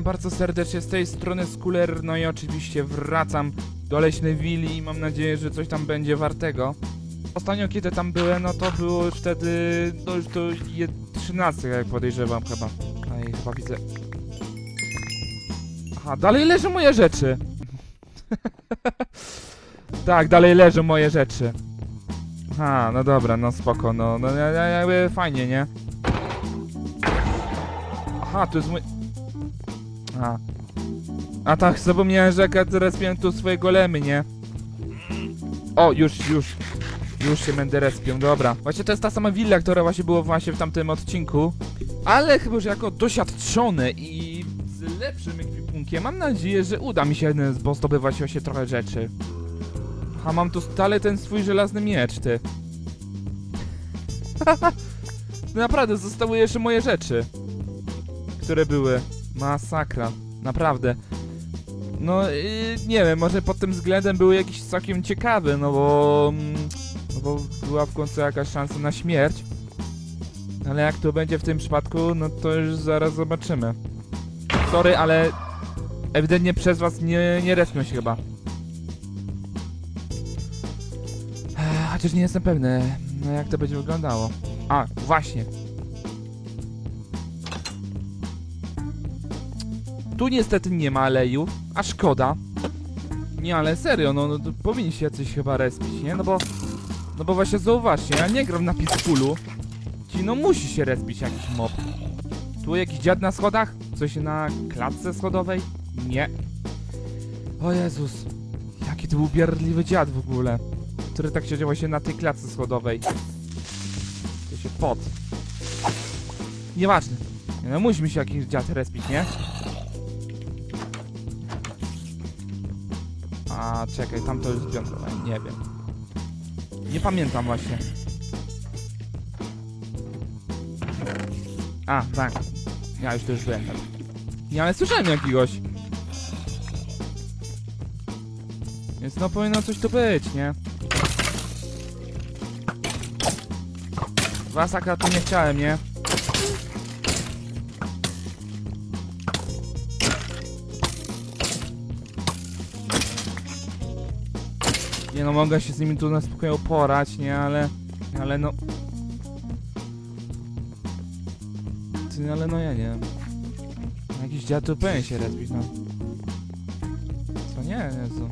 witam bardzo serdecznie z tej strony Skuler, no i oczywiście wracam do Leśnej Willi i mam nadzieję, że coś tam będzie wartego. Ostatnio kiedy tam byłem, no to było wtedy, no już to je 13 jak podejrzewam chyba. No i chyba widzę... Aha, dalej leżą moje rzeczy. tak, dalej leżą moje rzeczy. Aha, no dobra, no spoko, no, no ja- ja- jakby fajnie, nie? Aha, to jest mój... A. A tak, zapomniałem, że teraz miałem tu swoje golemy, nie? O, już, już. Już się będę respią, dobra. Właśnie to jest ta sama willa, która właśnie była właśnie w tamtym odcinku. Ale chyba już jako doświadczony i z lepszym ekwipunkiem mam nadzieję, że uda mi się zdobywać się trochę rzeczy. A mam tu dalej ten swój żelazny miecz, ty. Naprawdę, zostały jeszcze moje rzeczy które były. Masakra. Naprawdę. No, yy, nie wiem, może pod tym względem były jakieś całkiem ciekawe, no bo... mm, No bo była w końcu jakaś szansa na śmierć. Ale jak to będzie w tym przypadku, no to już zaraz zobaczymy. Sorry, ale... Ewidentnie przez was nie, nie respią się chyba. Chociaż nie jestem pewny, no jak to będzie wyglądało. A, właśnie. Tu niestety nie ma aleju, a szkoda. Nie, ale serio, no, no powinni się jacyś chyba respić, nie? No bo... No bo właśnie zauważcie, ja nie gram na Peacefulu. Ci no musi się respić jakiś mob. Tu jakiś dziad na schodach? Coś na klatce schodowej? Nie. O Jezus. Jaki to był biarliwy dziad w ogóle. Który tak siedział właśnie na tej klatce schodowej. To się pot. Nieważne. Nie, No musi mi się jakiś dziad respić, nie? A czekaj, tam to już związane, nie wiem. Nie pamiętam właśnie. A, tak. Ja już już byłem. Nie, ale słyszałem jakiegoś. Więc no powinno coś tu być, nie? Was akurat nie chciałem, nie? Nie no, mogę się z nimi tu na spokoju porać, nie, ale... Ale no... Ty, ale no ja nie wiem. Jakiś dziad tu powinien się rozbić, no. Co nie, nie, co?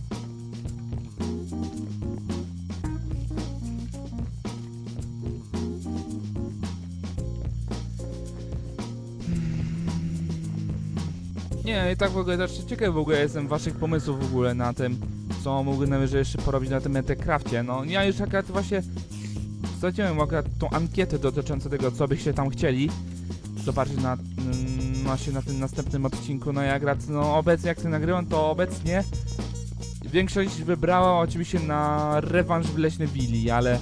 Nie, i tak w ogóle też ciekawy w ogóle jestem waszych pomysłów w ogóle na tym, co mógłbym najwyżej jeszcze porobić na tym Minecrafcie. No, ja już akurat właśnie straciłem akurat tą ankietę dotyczącą tego, co byście tam chcieli zobaczyć na, mm, właśnie na tym następnym odcinku. No, ja akurat, no, obecnie jak to nagrywam, to obecnie większość wybrała oczywiście na rewanż w Leśnej Willi, ale,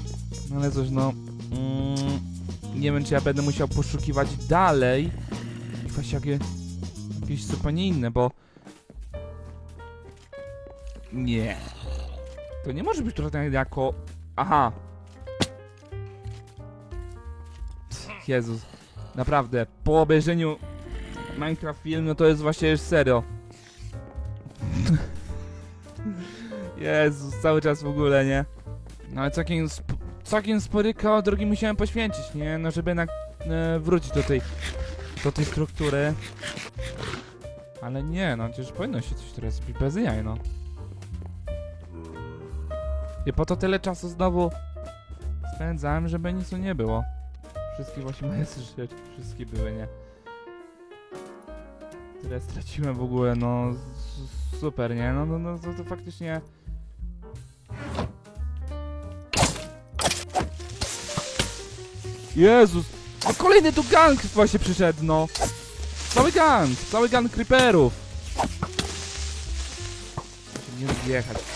ale cóż, no, mm, nie wiem, czy ja będę musiał poszukiwać dalej. Właśnie jakie, jakieś zupełnie inne, bo nie. To nie może być trochę jako... Aha. Jezus. Naprawdę, po obejrzeniu Minecraft film, no to jest właśnie już serio. Jezus, cały czas w ogóle, nie? No ale całkiem, sp całkiem spory kawał drogi musiałem poświęcić, nie? No żeby jednak e, wrócić do tej, do tej struktury. Ale nie, no przecież powinno się coś teraz zrobić bez jaj, no. I po to tyle czasu znowu spędzałem, żeby nic tu nie było. Wszystkie właśnie moje rzeczy, wszystkie były, nie? Tyle straciłem w ogóle, no super, nie? No, no, no to, to faktycznie... Jezus! No kolejny tu gang właśnie przyszedł, no! Cały gang! Cały gang creeperów! Nie zjechać.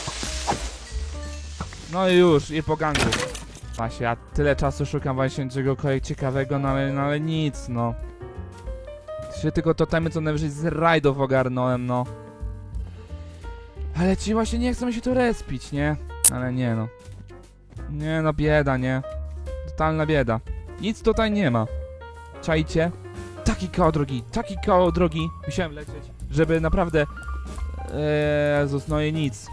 No i już, i po gangu. Właśnie, ja tyle czasu szukam właśnie czegokolwiek ciekawego, no ale, no ale nic, no. Trzy tylko totemy, co najwyżej z rajdów ogarnąłem, no. Ale ci właśnie nie chcą się tu respić, nie? Ale nie no. Nie no, bieda, nie? Totalna bieda. Nic tutaj nie ma. Czajcie? Taki koło drogi, taki koło drogi. Musiałem lecieć. żeby naprawdę... Eee, Jezus, no i nic.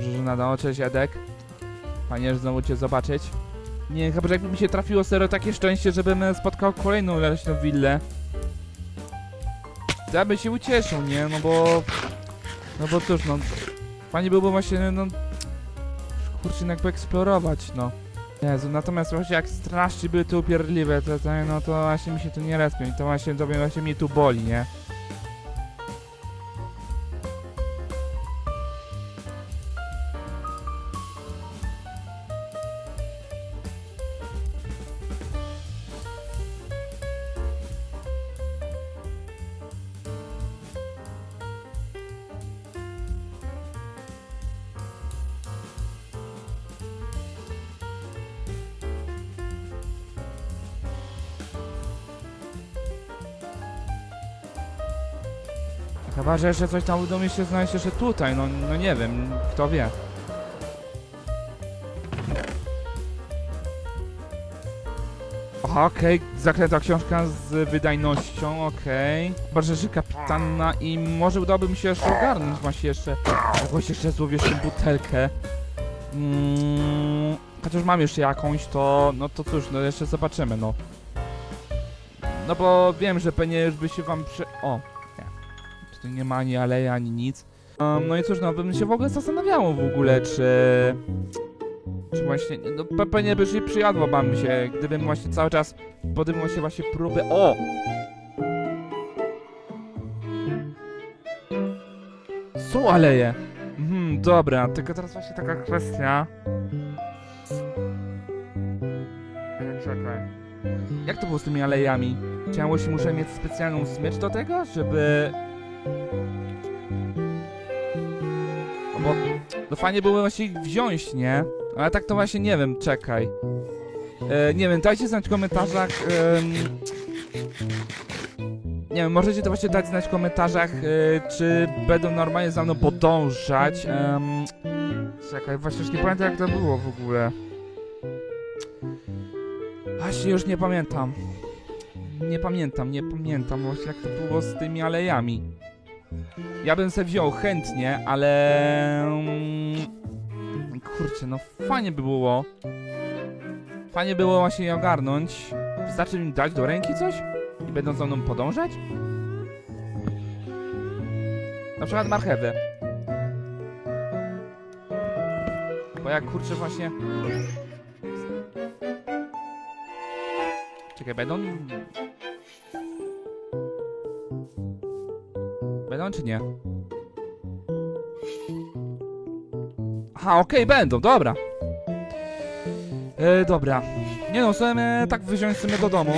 Że nadało. Cześć, Edek. Fajnie, znowu cię zobaczyć. Nie, chyba że jakby mi się trafiło serio takie szczęście, żebym spotkał kolejną leśną willę. To ja bym się ucieszył, nie? No bo... No bo cóż, no... Fajnie byłoby właśnie, no... Kurczę, jakby eksplorować, no. Jezu, natomiast właśnie jak strasznie były tu upierdliwe, to, to, no to właśnie mi się tu nie respią i to właśnie, to właśnie mnie tu boli, nie? Chyba, że jeszcze coś tam uda mi się znaleźć tutaj, no, no nie wiem, kto wie. Okej, zaklęta książka z wydajnością, okej. Że że kapitana i może udałoby mi się jeszcze ogarnąć właśnie jeszcze jakąś jeszcze złowieszczą butelkę. Mm, chociaż mam jeszcze jakąś, to no to cóż, no jeszcze zobaczymy, no. No bo wiem, że pewnie już by się wam przy... O, Tutaj nie ma ani aleja, ani nic. Um, no i cóż, no bym się w ogóle zastanawiało w ogóle, czy... Czy właśnie... No pe- pewnie by się przyjadło wam się, gdybym właśnie cały czas podejmował się właśnie próby... O! Są aleje! Mhm, dobra, tylko teraz właśnie taka kwestia... Czekaj. Jak to było z tymi alejami? Czy ja muszę mieć specjalną smycz do tego, żeby no bo no fajnie byłoby właśnie ich wziąć, nie? Ale tak to właśnie nie wiem, czekaj. E, nie wiem, dajcie znać w komentarzach. nie wiem, możecie to właśnie dać znać w komentarzach, e, czy będą normalnie za mną podążać. czekaj, właśnie już nie pamiętam jak to było w ogóle. Właśnie już nie pamiętam. Nie pamiętam, nie pamiętam właśnie jak to było z tymi alejami. Ja bym se wziął chętnie, ale... mm, Kurczę, no fajnie by było. Fajnie było właśnie je ogarnąć. Wystarczy im dać do ręki coś? I będą za mną podążać? Na przykład marchewę. Bo jak kurczę właśnie... Czekaj, będą... Będą czy nie? Aha, okej, będą, dobra. E, dobra. Nie no, chcemy tak wziąć sobie do domu.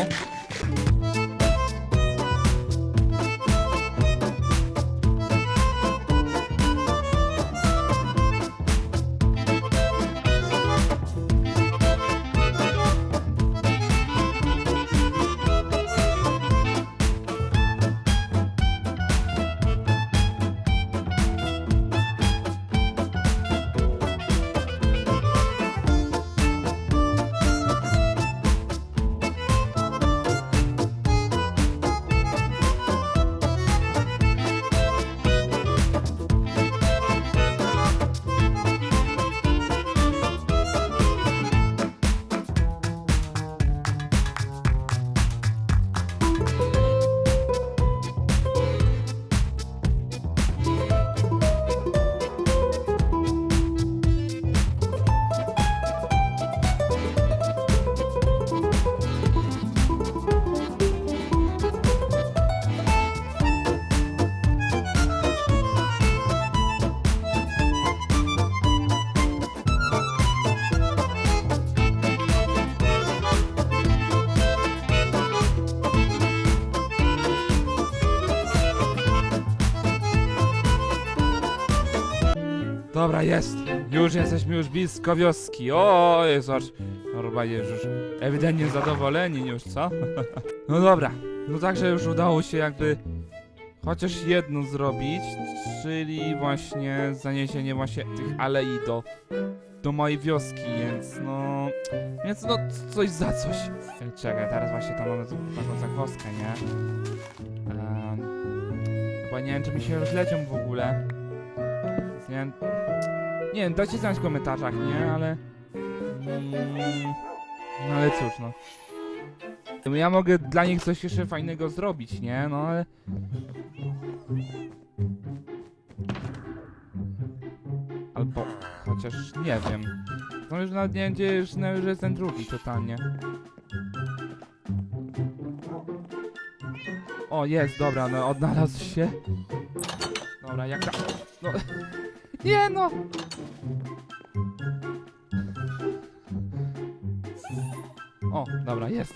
Dobra, jest. Już jesteśmy już blisko wioski. O, aż normalnie już ewidentnie zadowoleni już, co? no dobra. No także już udało się jakby chociaż jedno zrobić, czyli właśnie zaniesienie właśnie tych alei do, do mojej wioski, więc no... Więc no coś za coś. Czekaj, teraz właśnie tam mamy taką zagwozdkę, nie? Em, chyba, nie wiem, czy mi się rozlecią w ogóle. Nie nie wiem, dajcie znać w komentarzach, nie, ale... No ale cóż, no. Ja mogę dla nich coś jeszcze fajnego zrobić, nie, no ale... Albo, chociaż nie wiem. No już nawet nie wiem, gdzie już, no już jest ten drugi totalnie. O, jest, dobra, no odnalazł się. Dobra, jak ta... No... Nie no! O, dobra, jest.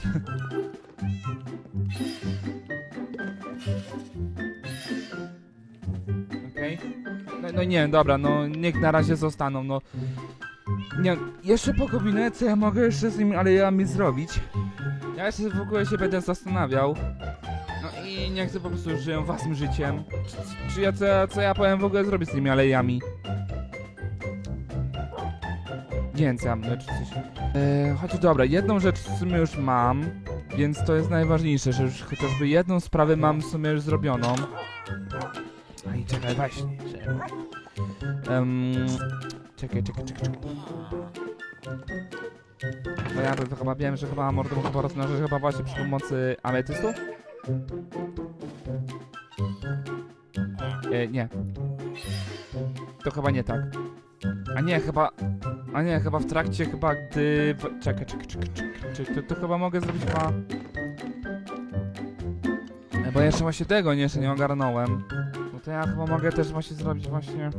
Okej. No, no nie, dobra, no niech na razie zostaną, no. Nie, jeszcze po kombinę, co ja mogę jeszcze z nimi alejami zrobić? Ja jeszcze w ogóle się będę zastanawiał. No i nie chcę po prostu żyją własnym życiem. Czy, czy ja co, co ja powiem w ogóle zrobić z tymi alejami? Nie wiem, co ja czy coś. Eee, chociaż dobra, jedną rzecz w sumie już mam, więc to jest najważniejsze, że już chociażby jedną sprawę mam w sumie już zrobioną. I czekaj, właśnie. Um, czekaj, czekaj, czekaj, czekaj. Bo ja to chyba wiem, że chyba mordę chyba rozmnożyć chyba właśnie przy pomocy ametystu? E, nie. To chyba nie tak. A nie, chyba... A nie, chyba w trakcie, chyba gdy... Czekaj, czekaj, czekaj, czekaj. To, to chyba mogę zrobić chyba... E, Bo jeszcze właśnie tego nie, jeszcze nie ogarnąłem. No to ja chyba mogę też właśnie zrobić właśnie...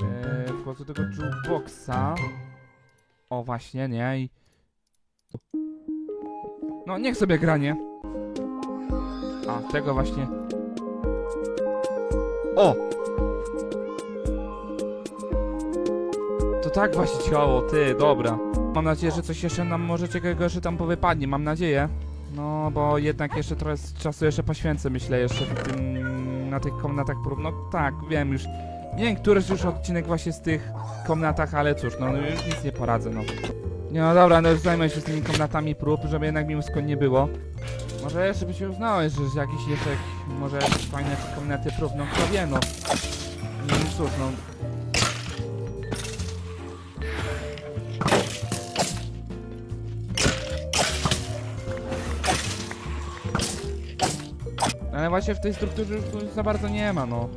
Yy, wchodzę do tego jukeboxa. O, właśnie, nie? I... No, niech sobie granie. A, tego właśnie. O! To tak właśnie działało, ty, dobra. Mam nadzieję, że coś jeszcze nam może ciekawego jeszcze tam powypadnie, mam nadzieję. No, bo jednak jeszcze trochę czasu jeszcze poświęcę, myślę, jeszcze w tym, na tych komnatach prób. No tak, wiem już. Nie wiem, któryś już odcinek właśnie z tych komnatach, ale cóż, no już nic nie poradzę, no. No dobra, no już zajmę się z tymi komnatami prób, żeby jednak mi usko nie było. Może jeszcze by się uznałeś, że jakieś jeszcze, może fajne komnaty prób, no kto wie, no. No cóż, no. Ale właśnie w tej strukturze już za bardzo nie ma, no.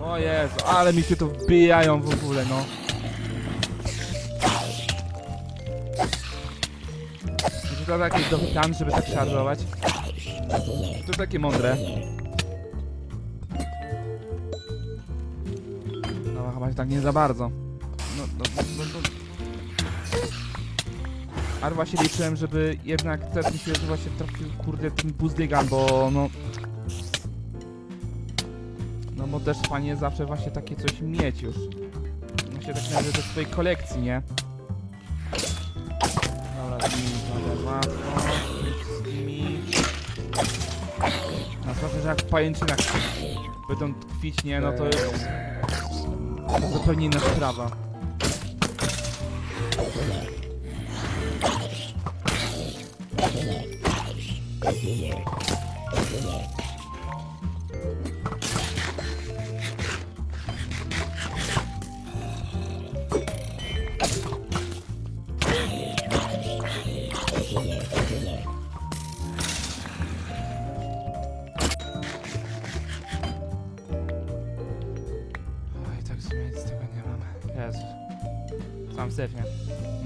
O Jezu, ale mi się tu wbijają w ogóle, no. Jakiś dobry plan, żeby tak szarżować? To takie mądre. No chyba tak nie za bardzo. No, no, no, no, no. Ale właśnie liczyłem, żeby jednak też mi się właśnie trafił, kurde, ten buzdygan, bo no... No też fajnie zawsze właśnie takie coś mieć już. Się tak należy do swojej kolekcji, nie? Dobra, z nimi łatwo. Z nimi... No zwłaszcza, że jak w pajęczynach będą tkwić, nie? No to jest... Zupełnie inna sprawa. Oj,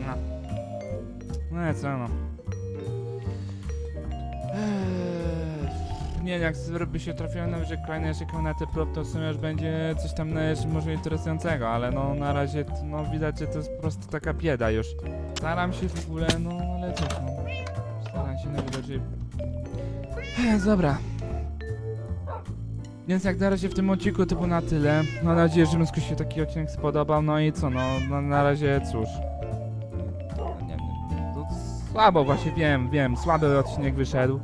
No. No i co no. Eee, Nie, jak by się trafiło na że kolejne jeszcze komnaty prop, to w sumie już będzie coś tam na jeszcze może interesującego, ale no na razie, no widać, że to jest po prostu taka bieda już. Staram się w ogóle, no ale cóż, no. Staram się najwyraźniej... Eee, Dobra. Więc jak na razie w tym odcinku to było na tyle. Mam nadzieję, że wszystko się taki odcinek spodobał. No i co, no na, na razie cóż. Nie wiem, to słabo właśnie wiem, wiem, słaby odcinek wyszedł.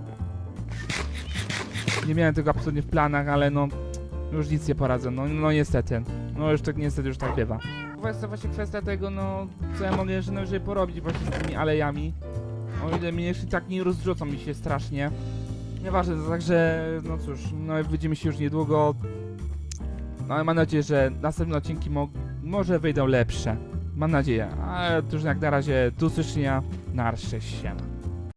Nie miałem tego absolutnie w planach, ale no Już nic nie poradzę, no, no niestety. No już tak niestety już tak bywa. Kwestia właśnie kwestia tego, no co ja mogę jeszcze najwyżej porobić właśnie z tymi alejami. O ile mnie jeszcze tak nie rozrzucą mi się strasznie. Nieważne, także no cóż, no widzimy się już niedługo. No ale mam nadzieję, że następne odcinki mo może wyjdą lepsze. Mam nadzieję. A to już jak na razie do usłyszenia. Na razie, siema.